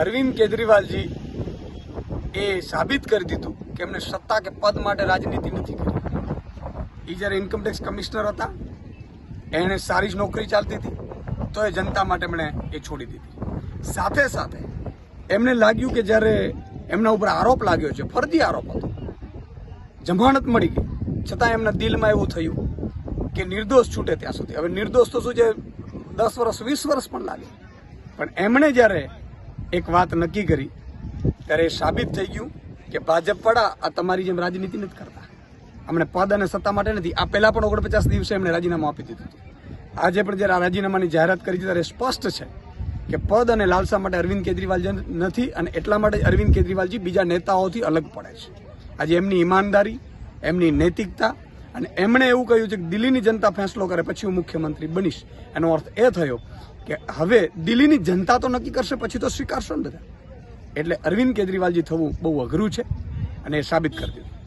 અરવિંદ કેજરીવાલજી એ સાબિત કરી દીધું કે એમને સત્તા કે પદ માટે રાજનીતિ નથી કરી. એ જ્યારે ઇન્કમટેક્સ કમિશનર હતા, એને સારી જ નોકરી ચાલતી હતી, તો એ જનતા માટે એમણે એ છોડી દીધી. સાથે સાથે એમને લાગ્યું કે જ્યારે એમના ઉપર આરોપ લાગ્યો છે, ફરજી આરોપ હતો, જમાનત મળી ગઈ. છતાં એમના દિલમાં એવું થયું કે નિર્દોષ છૂટે ત્યાં સુધી. હવે નિર્દોષ તો શું છે, દસ વર્ષ, વીસ વર્ષ પણ લાગે. પણ એમણે જ્યારે એક વાત નક્કી કરી. ત્યારે સાબિત થઈ ગયું કે ભાજપ વાળા આ તમારી જેમ રાજનીતિ નથી કરતા. અમને પદ અને સત્તા માટે નથી. આ પહેલાં પણ ઓગણપચાસ દિવસે એમણે રાજીનામું આપી દીધું હતું. આજે પણ જ્યારે આ રાજીનામાની જાહેરાત કરી ત્યારે સ્પષ્ટ છે કે પદ અને લાલસા માટે અરવિંદ કેજરીવાલ નથી અને એટલા માટે અરવિંદ કેજરીવાલજી બીજા નેતાઓથી અલગ પડે છે. આજે એમની ઈમાનદારી, એમની નૈતિકતા અને એમણે એવું કહ્યું છે કે દિલ્હીની જનતા ફેંસલો કરે, પછી હું મુખ્યમંત્રી બનીશ. એનો અર્થ એ થયો કે હવે દિલ્હીની જનતા તો નક્કી કરશે, પછી તો સ્વીકારશો ને બધા. એટલે અરવિંદ કેજરીવાલજી થવું બહુ અઘરું છે અને એ સાબિત કરી દીધું.